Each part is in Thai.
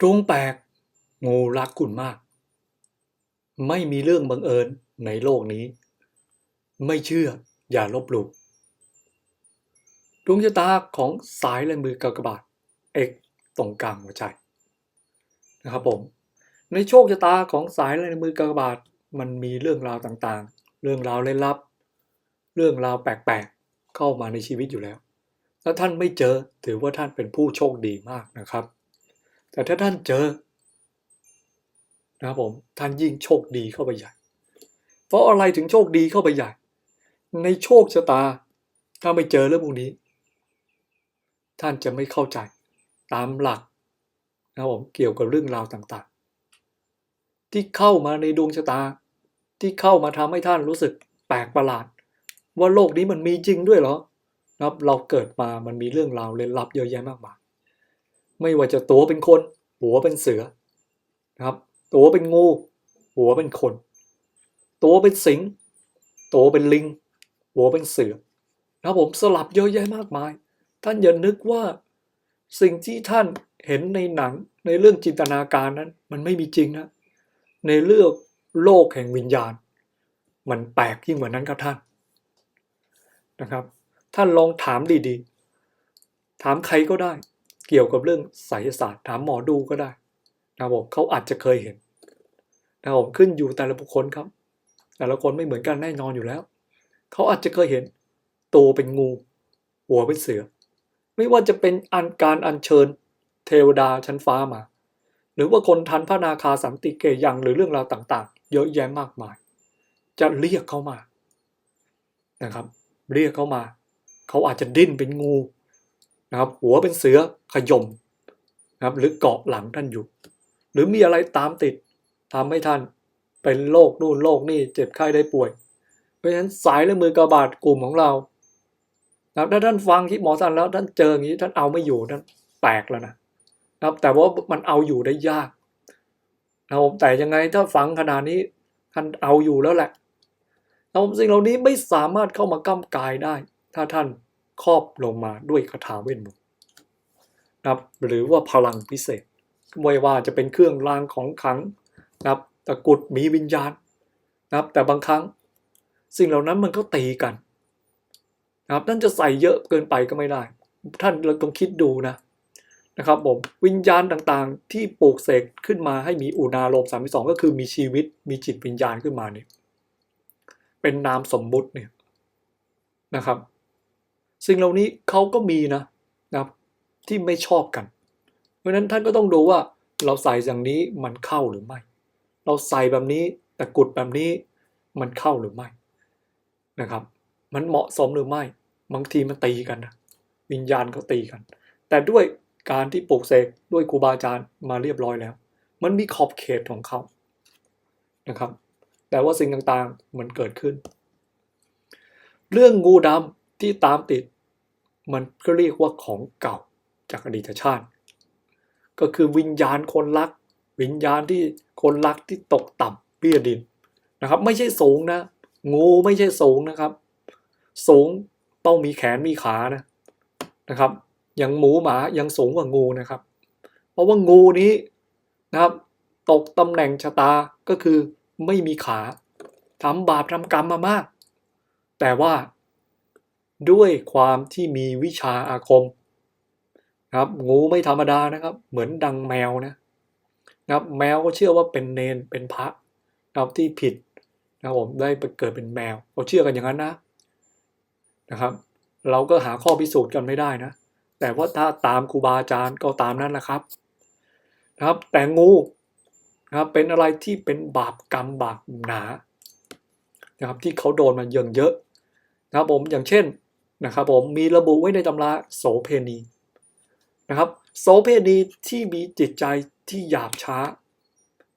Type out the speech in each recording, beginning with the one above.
ตรงแปลกงูรักคุณมาก ไม่มีเรื่องบังเอิญในโลกนี้ ไม่เชื่ออย่าลบหลู่ดวงชะตาของสายลายมือกากบาทเอกตรงกลางหัวใจนะครับผม ในโชคชะตาของสายลายมือกากบาทมันมีเรื่องราวต่างๆ เรื่องราวเล่นลับ เรื่องราวแปลกๆ เข้ามาในชีวิตอยู่แล้ว ถ้าท่านไม่เจอถือว่าท่านเป็นผู้โชคดีมากนะครับ แต่ถ้าท่านเจอนะครับผมท่านยิ่งโชคดีเข้าไปใหญ่ เพราะอะไรถึงโชคดีเข้าไปใหญ่ ในโชคชะตา ถ้าไม่เจอเรื่องพวกนี้ ท่านจะไม่เข้าใจตามหลักนะครับผมเกี่ยวกับเรื่องราวต่างๆ ที่เข้ามาในดวงชะตา ที่เข้ามาทำให้ท่านรู้สึกแปลกประหลาด ว่าโลกนี้มันมีจริงด้วยเหรอนะครับเราเกิดมามันมีเรื่องราวเล่นลับเยอะแยะมากมาย ไม่ว่าจะตัวเป็นคน หัวเป็นเสือนะครับ ตัวเป็นงู หัวเป็นคน ตัวเป็นสิง ตัวเป็นลิง หัวเป็นเสือนะครับผมสลับเยอะแยะมากมาย ท่านอย่านึกว่า สิ่งที่ท่านเห็นในหนังในเรื่องจินตนาการนั้น มันไม่มีจริงนะ ในเรื่องโลกแห่งวิญญาณ มันแปลกยิ่งกว่านั้นครับท่านนะครับ ท่านลองถามดีๆ ถามใครก็ได้ เกี่ยวกับเรื่องไสยศาสตร์ถามหมอดูก็ได้นะครับผมเขาอาจจะเคยเห็นนะครับผมขึ้นอยู่แต่ละบุคคลครับ แต่ละคนไม่เหมือนกันแน่นอนอยู่แล้ว เขาอาจจะเคยเห็นตัวเป็นงู หัวเป็นเสือ ไม่ว่าจะเป็นอันการอัญเชิญ เทวดาชั้นฟ้ามา หรือว่าคนทันพระนาคาสันติเกยังหรือเรื่องราวต่างๆ เยอะแยะมากมาย จะเรียกเขามานะครับ เรียกเขามา เขาอาจจะดิ้นเป็นงู นะครับ หัวเป็นเสือขย่มนะครับ หรือเกาะหลังท่านอยู่ หรือมีอะไรตามติดทำให้ท่านเป็นโรคนู่นโรคนี่เจ็บไข้ได้ป่วย เพราะฉะนั้นสายและมือกระบาดกลุ่มของเรานะครับถ้าท่านฟังคลิปหมอสันแล้วท่านเจออย่างนี้ท่านเอาไม่อยู่ท่านแปลกแล้วนะนะครับ แต่ว่ามันเอาอยู่ได้ยากนะครับแต่ยังไงถ้าฟังขนาดนี้ท่านเอาอยู่แล้วแหละนะครับสิ่งเหล่านี้ไม่สามารถเข้ามาก้ากายได้ ถ้าท่าน ครอบลงมาด้วยคาถาเวทมนต์นะครับหรือว่าพลังพิเศษไม่ว่าจะเป็นเครื่องรางของขลังนะครับตะกุดมีวิญญาณนะครับแต่บางครั้งสิ่งเหล่านั้นมันก็ตีกันนะครับท่านจะใส่เยอะเกินไปก็ไม่ได้ ท่านเราต้องคิดดูนะนะครับผมวิญญาณต่างๆ ที่ปลูกเสกขึ้นมาให้มีอุณาโลมสามสองก็คือมีชีวิตมีจิตวิญญาณขึ้นมาเนี่ยเป็นนามสมมุติเนี่ยนะครับ สิ่งเหล่านี้เขาก็มีนะนะครับที่ไม่ชอบกัน เพราะฉะนั้นท่านก็ต้องดูว่าเราใส่อย่างนี้มันเข้าหรือไม่ เราใส่แบบนี้ตะกุดแบบนี้มันเข้าหรือไม่นะครับ มันเหมาะสมหรือไม่ บางทีมันตีกันนะวิญญาณเขาตีกัน แต่ด้วยการที่ปลูกเสกด้วยครูบาอาจารย์มาเรียบร้อยแล้ว มันมีขอบเขตของเขานะครับ แต่ว่าสิ่งต่างๆมันเกิดขึ้น เรื่องงูดำที่ตามติด มันก็เรียกว่าของเก่าจากอดีตชาติ ก็คือวิญญาณคนรัก วิญญาณที่คนรักที่ตกต่ำเบี้ยดินนะครับ ไม่ใช่สูงนะ งูไม่ใช่สูงนะครับ สูงต้องมีแขนมีขานะนะครับ อย่างหมูหมายังสูงกว่างูนะครับ เพราะว่างูนี้นะครับ ตกตำแหน่งชะตาก็คือไม่มีขาทำบาปทำกรรมมามาก แต่ว่า ด้วยความที่มีวิชาอาคมนะครับงูไม่ธรรมดานะครับ เหมือนดังแมวนะครับแมวก็เชื่อว่าเป็นเนนเป็นพระนะครับที่ผิดนะครับผมได้ไปเกิดเป็นแมวเขาเชื่อกันอย่างนั้นนะนะครับ เราก็หาข้อพิสูจน์กันไม่ได้นะ แต่ว่าถ้าตามครูบาอาจารย์ก็ตามนั้นแหละครับนะครับแต่งูนะครับเป็นอะไรที่เป็นบาปกรรมบาปหนานะครับที่เขาโดนมาเยอะเยอะนะครับผมอย่างเช่น นะครับผมมีระบุไว้ในตำราโสเพณีนะครับโสเพณีที่มีจิตใจที่หยาบช้า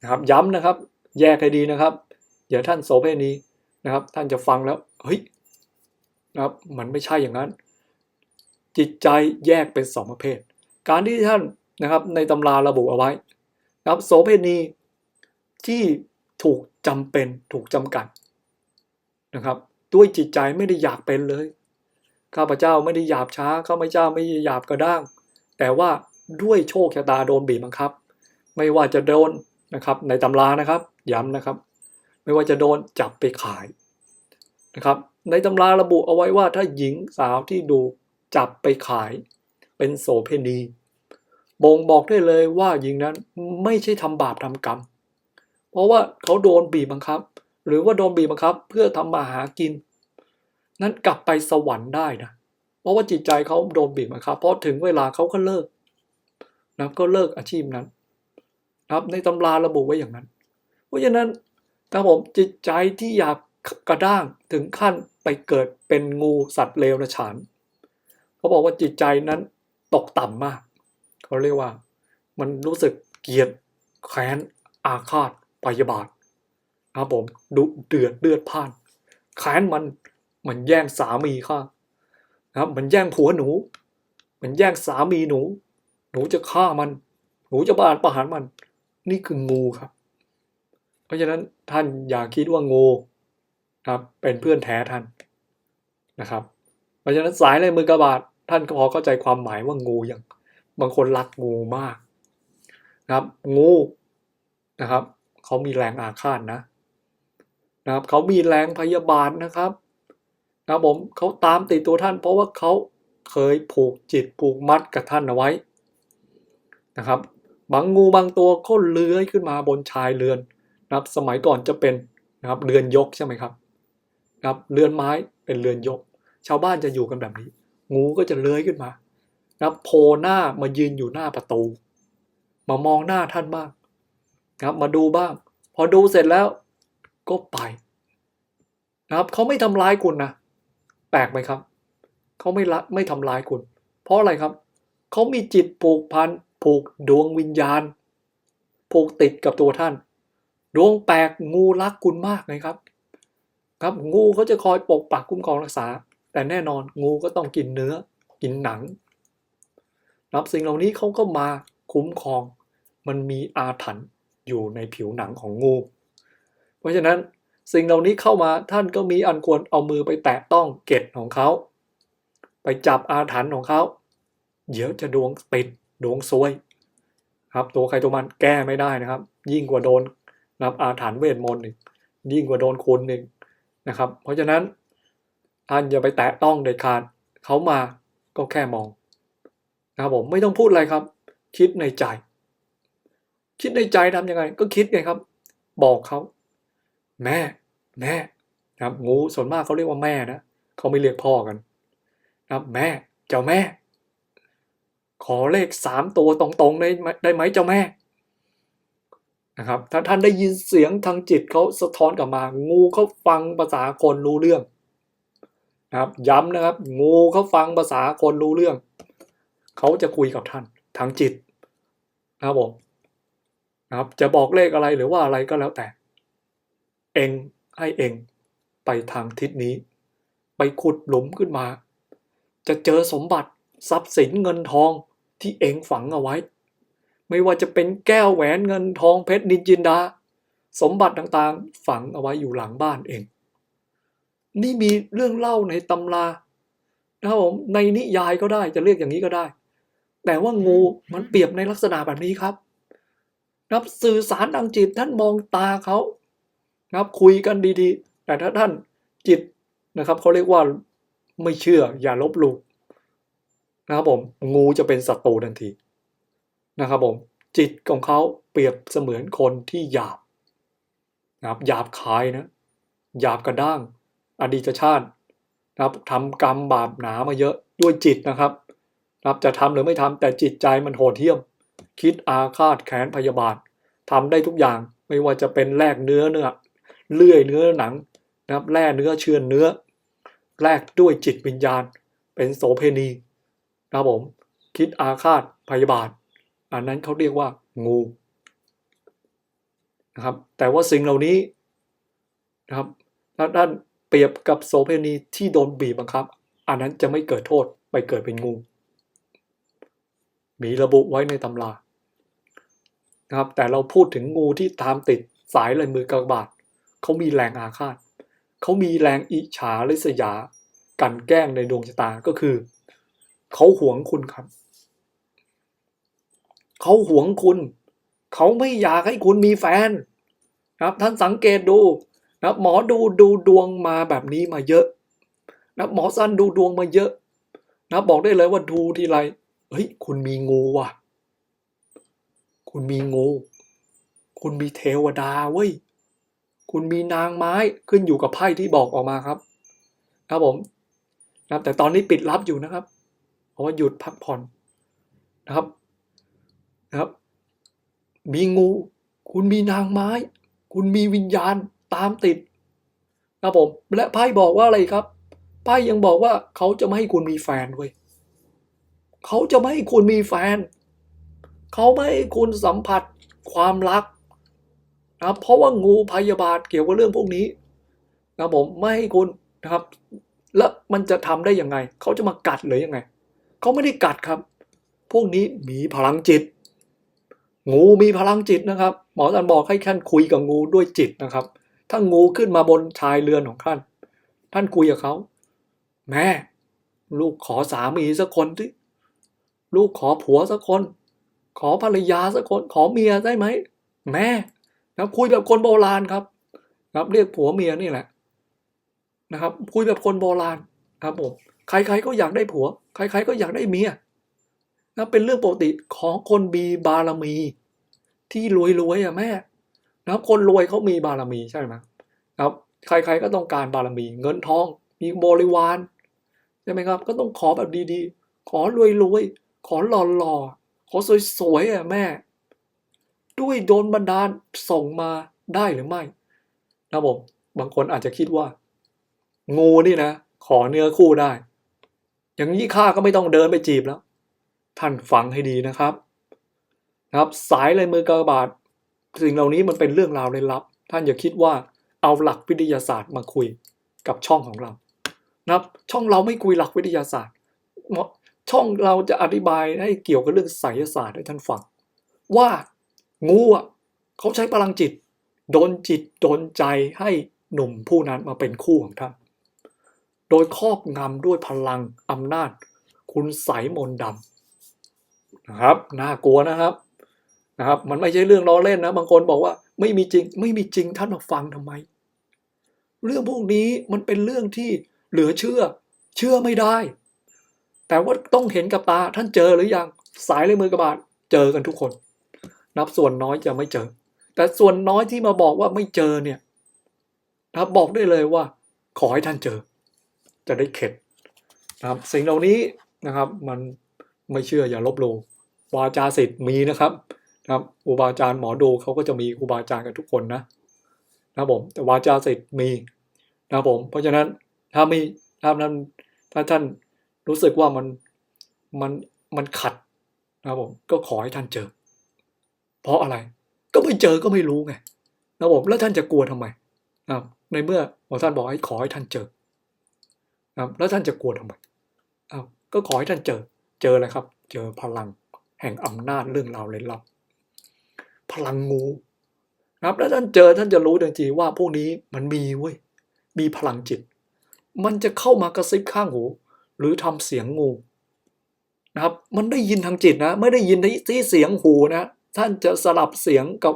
นะครับย้ำนะครับ แยกให้ดีนะครับเดี๋ยวท่านโสเพณีนะครับ ท่านจะฟังแล้วเฮ้ยนะครับมันไม่ใช่อย่างนั้น จิตใจแยกเป็นสองประเภท การที่ท่านนะครับในตำราระบุเอาไว้นะครับโสเพณีที่ถูกจำเป็นถูกจำกัดนะครับด้วยจิตใจไม่ได้อยากเป็นเลย ข้าพเจ้าไม่ได้หยาบช้าข้าพเจ้าไม่ได้หยาบกระด้าง แต่ว่าด้วยโชคชะตาโดนบีบบังคับ ไม่ว่าจะโดนนะครับ ในตำรานะครับย้ำนะครับ ไม่ว่าจะโดนจับไปขายนะครับ ในตำราระบุเอาไว้ว่าถ้าหญิงสาวที่ดูจับไปขาย เป็นโสเพณีบ่งบอกได้เลยว่าหญิงนั้นไม่ใช่ทำบาปทำกรรม เพราะว่าเขาโดนบีบบังคับ หรือว่าโดนบีบบังคับ เพื่อทำมาหากิน นั้นกลับไปสวรรค์ได้นะ เพราะว่าจิตใจเขาโดนบีบบังคับ เพราะถึงเวลาเขาก็เลิกนะก็เลิกอาชีพนั้นนะครับในตำราระบุไว้อย่างนั้น เพราะฉะนั้นนะครับผมจิตใจที่อยากกระด้างถึงขั้นไปเกิดเป็นงูสัตว์เลวนะฉานเขาบอกว่าจิตใจนั้นตกต่ำมาก เขาเรียกว่า มันรู้สึกเกลียดแค้น อาฆาตพยาบาทนะครับผมดุเดือดเลือดพ่านแค้นมัน มือนแย่งสามีข้านะครับมันแย่งผัวหนู มันแย่งสามีหนู หนูจะฆ่ามัน หนูจะบาดประหารมัน นี่คืองูครับ เพราะฉะนั้นท่านอย่าคิดว่างูครับเป็นเพื่อนแท้ท่านนะครับ เพราะฉะนั้นสายในมือกระบาดท่านก็พอเข้าใจความหมายว่างูอย่าง บางคนรักงูมากนะครับ งูนะครับเขามีแรงอาฆาตนะนะครับเขามีแรงพยาบาทนะครับ นะผมเขาตามติดตัวท่าน เพราะว่าเขาเคยผูกจิตผูกมัดกับท่านเอาไว้นะครับบางงูบางตัวก็เลื้อยขึ้นมาบนชายเรือนนะครับ สมัยก่อนจะเป็นนะครับเรือนยกใช่ไหมครับนะครับเรือนไม้เป็นเรือนยก ชาวบ้านจะอยู่กันแบบนี้ งูก็จะเลื้อยขึ้นมานะครับโผล่หน้ามายืนอยู่หน้าประตู มามองหน้าท่านบ้างนะครับมาดูบ้าง พอดูเสร็จแล้วก็ไปนะครับเขาไม่ทำร้ายคุณนะ แปลกไหมครับ เขาไม่ละไม่ทำร้ายคุณ เพราะอะไรครับ เขามีจิตผูกพันผูกดวงวิญญาณ ผูกติดกับตัวท่าน ดวงแปลกงูรักคุณมากเลยครับ ครับงูเขาจะคอยปกปักคุ้มครองรักษา แต่แน่นอนงูก็ต้องกินเนื้อ กินหนังนับสิ่งเหล่านี้เขาก็มาคุ้มครอง มันมีอาถรรพ์อยู่ในผิวหนังของงู เพราะฉะนั้น สิ่งเหล่านี้เข้ามาท่านก็มีอันควรเอามือไปแตะต้องเกล็ดของเขา ไปจับอาถรรพ์ของเขาเดี๋ยวจะดวงปิดดวงซวย ครับ ตัวใครตัวมันแก้ไม่ได้นะครับ ยิ่งกว่าโดนนับอาถรรพ์เวทมนต์อีกยิ่งกว่าโดนคุณหนึ่งนะครับ เพราะฉะนั้นท่านอย่าไปแตะต้องเด็ดขาดเขามาก็แค่มองนะครับผมไม่ต้องพูดอะไรครับ คิดในใจ คิดในใจทำยังไง ก็คิดไงครับ บอกเขา แม่ แม่นะครับงูส่วนมากเขาเรียกว่าแม่นะเขาไม่เรียกพ่อกันนะครับแม่เจ้าแม่ ขอเลขสามตัวตรงๆได้ไหมได้ไหมเจ้าแม่นะครับถ้าท่านได้ยินเสียงทางจิตเขาสะท้อนกลับมา งูเขาฟังภาษาคนรู้เรื่องนะครับย้ำนะครับ งูเขาฟังภาษาคนรู้เรื่องเขาจะคุยกับท่านทางจิตนะครับผมนะครับจะบอกเลขอะไรหรือว่าอะไรก็แล้วแต่ เองให้เองไปทางทิศนี้ ไปขุดหลุมขึ้นมา จะเจอสมบัติทรัพย์สินเงินทองที่เองฝังเอาไว้ ไม่ว่าจะเป็นแก้วแหวนเงินทองเพชรดินจินดา สมบัติต่างๆ ฝังเอาไว้อยู่หลังบ้านเอง นี่มีเรื่องเล่าในตำรานะครับผมในนิยายก็ได้จะเรียกอย่างนี้ก็ได้ แต่ว่างูมันเปรียบในลักษณะแบบนี้ครับนับสื่อสารทางจิตท่านมองตาเขา นะครับคุยกันดีๆ แต่ถ้าท่านจิตนะครับเขาเรียกว่าไม่เชื่ออย่าลบหลู่นะครับผมงูจะเป็นศัตรูทันทีนะครับผมจิตของเขาเปรียบเสมือนคนที่หยาบนะครับหยาบคายนะหยาบกระด้าง อดีตชาตินะครับทำกรรมบาปหนามาเยอะด้วยจิตนะครับนะครับจะทำหรือไม่ทำแต่จิตใจมันโหดเหี้ยม คิดอาฆาตแค้นพยาบาททำได้ทุกอย่างไม่ว่าจะเป็นแลกเนื้อเนื้อ เลื่อยเนื้อหนังนะครับแล่เนื้อเชื่อนเนื้อ แลกด้วยจิตวิญญาณ เป็นโสเพณีนะครับผม คิดอาฆาตพยาบาท อันนั้นเขาเรียกว่างูนะครับแต่ว่าสิ่งเหล่านี้นะครับถ้าด้านเปรียบกับโสเพณีที่โดนบีบบังคับ อันนั้นจะไม่เกิดโทษไปเกิดเป็นงู มีระบุไว้ในตำรานะครับแต่เราพูดถึงงูที่ตามติดสายลายมือกระบาด เขามีแรงอาฆาตเขามีแรงอิจฉาริษยา กันแกล้งในดวงชะตาก็คือ เขาหวงคุณครับ เขาหวงคุณ เขเขาไม่อยากให้คุณมีแฟนนะครับ ท่านสังเกตดูนะครับหมอดูดูดวงมาแบบนี้มาเยอะนะครับหมอสั้นดูดวงมาเยอะนะครับบอกได้เลยว่าดูทีไรเฮ้ย คุณมีงูว่ะ คุณมีงู คุณมีเทวดาเว้ย คุณมีนางไม้ขึ้นอยู่กับไพ่ที่บอกออกมาครับ ครับผมนะครับแต่ตอนนี้ปิดรับอยู่นะครับ เพราะว่าหยุดพักผ่อนนะครับนะครับ มีงู คุณมีนางไม้ คุณมีวิญญาณตามติดนะครับผม และไพ่บอกว่าอะไรครับ ไพ่ยังบอกว่าเขาจะไม่ให้คุณมีแฟนเว้ยเขาจะไม่ให้คุณมีแฟน เขาไม่ให้คุณสัมผัสความรัก นะครับเพราะว่างูพยาบาทเกี่ยวกับเรื่องพวกนี้นะผมไม่ให้คุณนะครับ แล้วมันจะทำได้ยังไง เขาจะมากัดหรือยังไง เขาไม่ได้กัดครับ พวกนี้มีพลังจิต งูมีพลังจิตนะครับ หมอท่านบอกให้ท่านคุยกับงูด้วยจิตนะครับ ถ้างูขึ้นมาบนชายเรือนของท่าน ท่านคุยกับเขาแม่ ลูกขอสามีสักคนสิลูกขอผัวสักคน ขอภรรยาสักคน ขอเมียได้ไหม แม่ นะคุยแบบคนโบราณครับครับ เรียกผัวเมียนี่แหละ นะครับ คุยแบบคนโบราณครับผมใครๆก็อยากได้ผัว ใครๆก็อยากได้เมียนะเป็นเรื่องปกติของคนมีบารมี ที่รวยๆอะแม่นะคคนรวยเขามีบารมีใช่ไหมครับ ใครๆก็ต้องการบารมี เงินทอง มีบริวารใช่ไหมครับ ก็ต้องขอแบบดีๆ ขอรวยๆขอหล่อๆขอสวยๆอะแม่ ด้วยโดนบันดาลส่งมาได้หรือไม่นะผมบางคนอาจจะคิดว่า งูนี่นะ ขอเนื้อคู่ได้ อย่างนี้ข้าก็ไม่ต้องเดินไปจีบแล้ว ท่านฟังให้ดีนะครับ นะครับ สายลายมือกระบาดสิ่งเหล่านี้มันเป็นเรื่องราวลึกลับ ท่านอย่าคิดว่าเอาหลักวิทยาศาสตร์มาคุยกับช่องของเรา นะครับ ช่องเราไม่คุยหลักวิทยาศาสตร์ ช่องเราจะอธิบายให้เกี่ยวกับเรื่องไสยศาสตร์ให้ท่านฟังว่า งูอะเขาใช้พลังจิตโดนจิตโดนใจให้หนุ่มผู้นั้นมาเป็นคู่ของท่าน โดยครอบงำด้วยพลังอำนาจ คุณใสยมนดำนะครับ น่ากลัวนะครับนะครับ มันไม่ใช่เรื่องล้อเล่นนะ บางคนบอกว่าไม่มีจริง ไม่มีจริงท่านมาฟังทำไม เรื่องพวกนี้มันเป็นเรื่องที่เหลือเชื่อ เชื่อไม่ได้ แต่ว่าต้องเห็นกับตาท่านเจอหรือยังสายเลยมือกระบาดเจอกันทุกคน นับส่วนน้อยจะไม่เจอ แต่ส่วนน้อยที่มาบอกว่าไม่เจอเนี่ยนะครับบอกได้เลยว่า ขอให้ท่านเจอ จะได้เข็ดนะครับสิ่งเหล่านี้นะครับ มันไม่เชื่ออย่าลบหลู่วาจาสิทธิ์มีนะครับนะครับครูบาจารย์หมอดูเขาก็จะมีครูบาจารย์กันทุกคนนะนะครับผมแต่วาจาสิทธิ์มีนะครับผม เพราะฉะนั้นถ้ามีถ้านั้นถ้าท่านรู้สึกว่ามันมันมันขัดนะครับผมก็ขอให้ท่านเจอ เพราะอะไร ก็ไม่เจอก็ไม่รู้ไงนะครับผมแล้วท่านจะกลัวทำไมนะครับในเมื่อหมอท่านบอกให้ขอให้ท่านเจอนะครับแล้วท่านจะกลัวทำไมอ้าวก็ขอให้ท่านเจอ เจออะไรครับ เจอพลังแห่งอำนาจเรื่องราวเลึกลับ พลังงูนะครับแล้วท่านเจอท่านจะรู้ทันทีว่าพวกนี้มันมีเว้ย มีพลังจิต มันจะเข้ามากระซิบข้างหู หรือทำเสียงงูนะครับ มันได้ยินทางจิตนะ ไม่ได้ยินที่เสียงหูนะ ท่านจะสลับเสียงกับ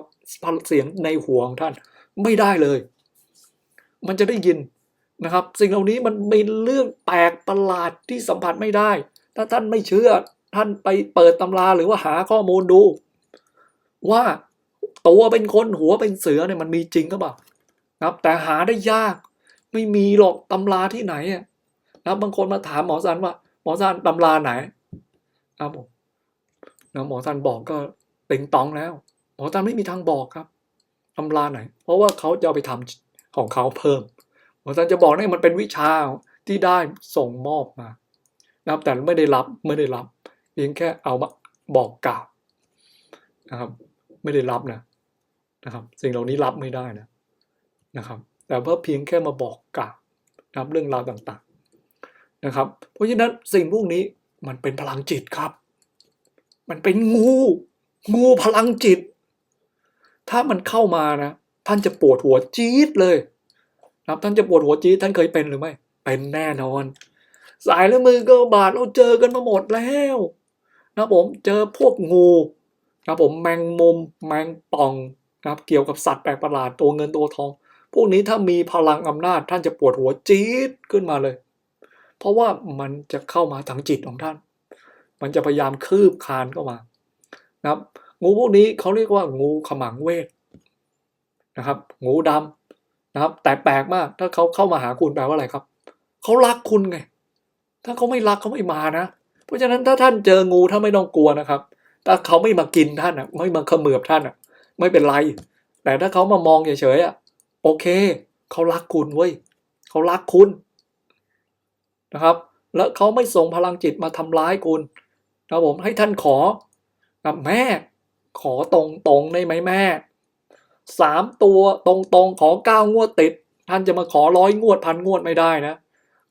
เสียงในหัวของท่านไม่ได้เลย มันจะได้ยินนะครับ สิ่งเหล่านี้มันเป็นเรื่องแปลกประหลาดที่สัมผัสไม่ได้ ถ้าท่านไม่เชื่อท่านไปเปิดตำราหรือว่าหาข้อมูลดู ว่าตัวเป็นคนหัวเป็นเสือเนี่ยมันมีจริงก็เปล่าครับ แต่หาได้ยากไม่มีหรอกตำราที่ไหนอะนะบางคนมาถามหมอสันว่า หมอสันตำราไหนครับผมนะหมอสันบอกก็ ต็งตองแล้วหมอสันไม่มีทางบอกครับตำราไหน เพราะว่าเขาจะเอาไปทำของเขาเพิ่มหมอสันจะบอกเนี่มันเป็นวิชาที่ได้ส่งมอบมานะครับแต่ไม่ได้รับไม่ได้รับเพียงแค่เอามาบอกกล่าวนะครับ ไม่ได้รับนะนะครับ สิ่งเหล่านี้รับไม่ได้นะนะครับ แต่ว่าเพียงแค่มาบอกกล่าวนะครับเรื่องราวต่างๆนะครับ เพราะฉะนั้นสิ่งพวกนี้มันเป็นพลังจิตครับ มันเป็นงู งูพลังจิต ถ้ามันเข้ามานะ ท่านจะปวดหัวจี๊ดเลยนะครับท่านจะปวดหัวจี๊ดท่านเคยเป็นหรือไม่ เป็นแน่นอน สายและมือก็บาดเราเจอกันมาหมดแล้วนะผมเจอพวกงูนะผมแมงมุมแมงป่องนะครับเกี่ยวกับสัตว์แปลกประหลาดตัวเงินตัวทอง พวกนี้ถ้ามีพลังอำนาจท่านจะปวดหัวจี๊ดขึ้นมาเลย เพราะว่ามันจะเข้ามาทางจิตของท่าน มันจะพยายามคืบคานเข้ามา นะครับ งูพวกนี้เขาเรียกว่างูขมังเวทนะครับ งูดำนะครับ แต่แปลกมาก ถ้าเขาเข้ามาหาคุณแปลว่าอะไรครับ เขารักคุณไง ถ้าเขาไม่รักเขาไม่มานะ เพราะฉะนั้นถ้าท่านเจองูถ้าไม่ต้องกลัวนะครับ ถ้าเขาไม่มากินท่านอะ ไม่มาเขมือบท่านอะ ไม่เป็นไร แต่ถ้าเขามามองเฉยๆอะ โอเค เขารักคุณเว้ย เขารักคุณนะครับ แล้วเขาไม่ส่งพลังจิตมาทำร้ายคุณนะครับผมให้ท่านขอ กับแม่ ขอตรงๆได้ไหมแม่สามตัวตรงๆของเก้างวดติด ท่านจะมาขอร้อยงวดพันงวดไม่ได้นะ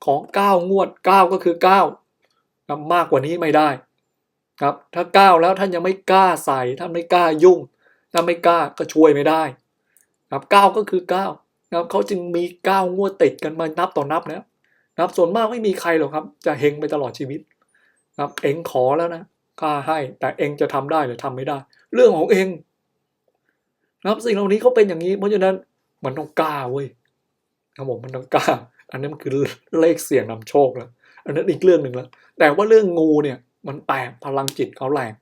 ของเก้างวดเก้าก็คือเก้านะมากกว่านี้ไม่ได้ ครับ ถ้าเก้าแล้วท่านยังไม่กล้าใส่ท่านไม่กล้ายุ่งถ้าไม่กล้าก็ช่วยไม่ได้ ครับเก้าก็คือเก้านะครับเขาจึงมีเก้างวดติดกันมานับต่อนับนะนะครับส่วนมากไม่มีใครหรอกครับ จะเฮงไปตลอดชีวิต ครับเองขอแล้วนะ ข้าให้ แต่เองจะทำได้หรือทำไม่ได้ เรื่องของเองนะครับสิ่งเหล่านี้เขาเป็นอย่างนี้ เพราะฉะนั้นมันต้องกล้าเว้ยครับผมมันต้องกล้า อันนั้นมันคือเลขเสี่ยงนำโชคแล้ว อันนั้นอีกเรื่องหนึ่งแล้ว แต่ว่าเรื่องงูเนี่ย มันแปลกพลังจิตเขาแรง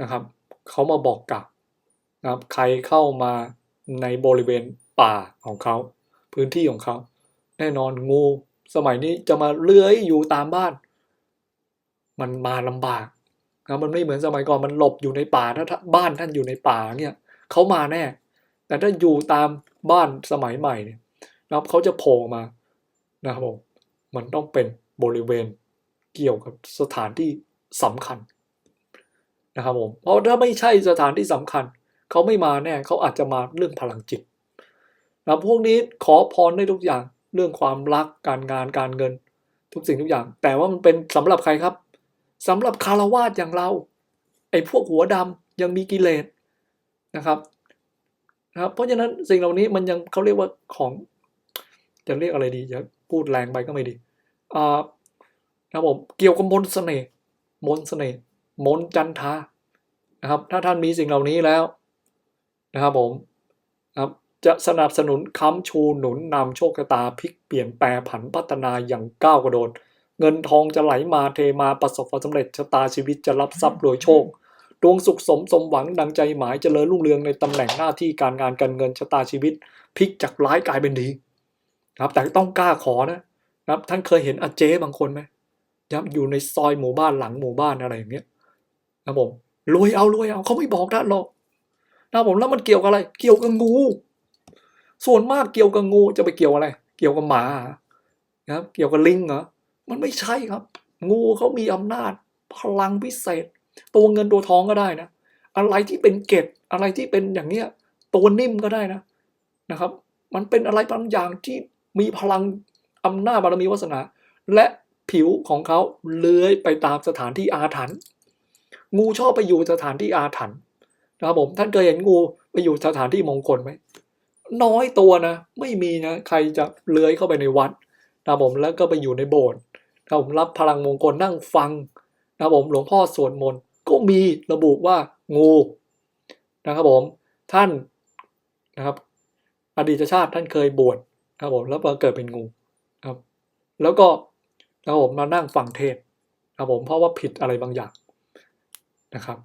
นะครับเขามาบอกกล่าวนะครับ ใครเข้ามาในบริเวณป่าของเขา พื้นที่ของเขา แน่นอนงู สมัยนี้จะมาเลื้อยอยู่ตามบ้าน มันมาลำบากนะมันไม่เหมือนสมัยก่อนมันหลบอยู่ในป่าถ้าบ้านท่านอยู่ในป่าเนี่ยเขามาแน่ แต่ถ้าอยู่ตามบ้านสมัยใหม่เนี่ยนะครับเขาจะโผล่มานะครับผมมันต้องเป็นบริเวณเกี่ยวกับสถานที่สำคัญนะครับผมเพราะถ้าไม่ใช่สถานที่สำคัญ เขาไม่มาแน่เขาอาจจะมาเรื่องพลังจิตนะพวกนี้ขอพรได้ทุกอย่างเรื่องความรักการงานการเงิน ทุกสิ่งทุกอย่าง แต่ว่ามันเป็นสำหรับใครครับ สำหรับคารวาสอย่างเรา ไอ้พวกหัวดำยังมีกิเลสนะครับนะครับ เพราะฉะนั้นสิ่งเหล่านี้มันยังเขาเรียกว่าของจะเรียกอะไรดีจะพูดแรงไปก็ไม่ดีอ่านะครับผมเกี่ยวกับมนต์เสน่ห์มนต์เสน่ห์มนจันทานะครับ ถ้าท่านมีสิ่งเหล่านี้แล้วนะครับผมครับจะสนับสนุนค้ำชูหนุนนำโชคชะตาพลิกเปลี่ยนแปลผันพัฒนาอย่างก้าวกระโดด เงินทองจะไหลมาเทมาประสบความสำเร็จชะตาชีวิตจะรับทรัพย์รวยโชคดวงสุขสมสมหวังดังใจหมายเจริญรุ่งเรืองในตำแหน่งหน้าที่การงานการเงินชะตาชีวิตพลิกจากร้ายกลายเป็นดีครับ แต่ต้องกล้าขอนะนะครับ ท่านเคยเห็นอาเจ๊บางคนไหมยับอยู่ในซอยหมู่บ้านหลังหมู่บ้านอะไรอย่างเงี้ยนะผมรวยเอารวยเอาเขาไม่บอกท่านหรอกนะผมแล้วมันเกี่ยวกับอะไร เกี่ยวกับงู ส่วนมากเกี่ยวกับงูจะไปเกี่ยวอะไร เกี่ยวกับหมานะครับเกี่ยวกับลิงเหรอ มันไม่ใช่ครับ งูเขามีอำนาจ พลังพิเศษ ตัวเงินตัวทองก็ได้นะ อะไรที่เป็นเกตอะไรที่เป็นอย่างเนี้ยตัวนิ่มก็ได้นะนะครับ มันเป็นอะไรบางอย่างที่มีพลังอำนาจบารมีวาสนา และผิวของเขาเลื้อยไปตามสถานที่อาถรรพ์งูชอบไปอยู่สถานที่อาถรรพ์นะครับผมท่านเคยเห็นงูไปอยู่สถานที่มงคลไหมน้อยตัวนะ ไม่มีนะ ใครจะเลื้อยเข้าไปในวัดนะครับผมแล้วก็ไปอยู่ในโบสถ์ นะครับผมรับพลังมงคลนั่งฟังนะครับผมหลวงพ่อสวดมนต์ก็มีระบุว่างูนะครับผมท่านนะครับอดีตชาติท่านเคยบวชนะครับผมแล้วมาเกิดเป็นงูครับแล้วก็นะครับผมมานั่งฟังเทศนะครับผมเพราะว่าผิดอะไรบางอย่างนะครับ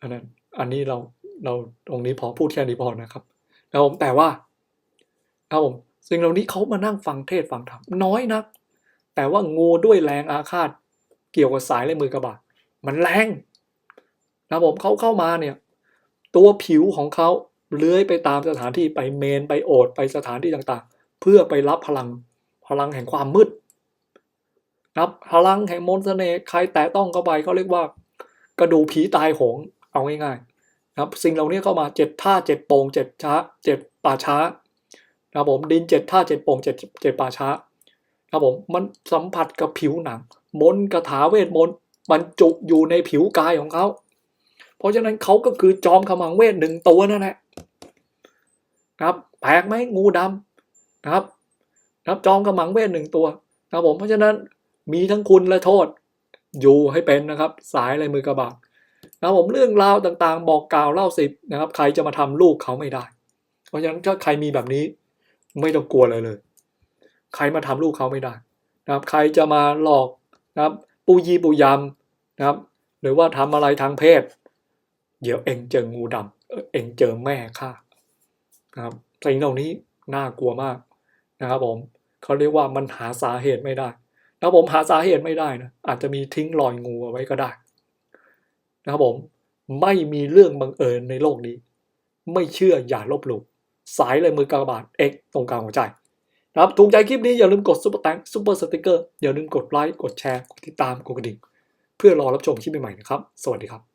อันนั้นอันนี้เราเราตรงนี้พอพูดแค่นี้พอนะครับนะครับผมแต่ว่านะครับผมสิ่งเหล่านี้เขามานั่งฟังเทศฟังธรรมน้อยนัก แต่ว่างูด้วยแรงอาฆาตเกี่ยวกับสายและมือกระบาดมันแรงนะผมเขาเข้ามาเนี่ย ตัวผิวของเขาเลื้อยไปตามสถานที่ไปเมนไปโอดไปสถานที่ต่างๆ เพื่อไปรับพลังพลังแห่งความมืดนะครับพลังแห่งมนต์เสน่ห์ใครแตะต้องเข้าไปเขาเรียกว่า กระดูผีตายโหงเอาง่ายๆนะครับสิ่งเหล่านี้เข้ามาเจ็ดท่าเจ็ดโป่งเจ็ดช้าเจ็ดป่าช้านะผมดินเจ็ดท่าเจ็ดโป่งเจ็ดเจ็ดป่าช้า ครับผมมันสัมผัสกับผิวหนัง มนต์คาถาเวทมนต์บรรจุอยู่ในผิวกายของเขา เพราะฉะนั้นเขาก็คือจอมขมังเวทหนึ่งตัวนั่นแหละครับแปลกไหมงูดำนะครับนะครับจอมขมังเวทหนึ่งตัวครับผมเพราะฉะนั้นมีทั้งคุณและโทษ อยู่ให้เป็นนะครับ สายอะไรมือกระบาดนะครับผมเรื่องราวต่างๆ บอกกล่าวเล่าสิบนะครับ ใครจะมาทำลูกเขาไม่ได้ เพราะฉะนั้นถ้าใครมีแบบนี้ ไม่ต้องกลัวเลยเลย ใครมาทำลูกเขาไม่ได้นะครับใครจะมาหลอกนะครับปูยีปูยำนะครับ หรือว่าทำอะไรทางเพศ เดี๋ยวเองเจองูดำเอ่อเองเจอแม่ข้านะครับสิ่งเหล่านี้น่ากลัวมากนะครับผมเขาเรียกว่ามันหาสาเหตุไม่ได้นะครับผมหาสาเหตุไม่ได้นะอาจจะมีทิ้งรอยงูเอาไว้ก็ได้นะครับผมไม่มีเรื่องบังเอิญในโลกนี้ ไม่เชื่ออย่าลบหลู่สายเลยมือกากบาท X ตรงกลางหัวใจ นะครับถูกใจคลิปนี้อย่าลืมกดซุปเปอร์แตงซุปเปอร์สติกเกอร์อย่าลืมกดไลค์กดแชร์กดติดตามกดกระดิ่ง เพื่อรอรับชมคลิปใหม่ๆนะครับ สวัสดีครับ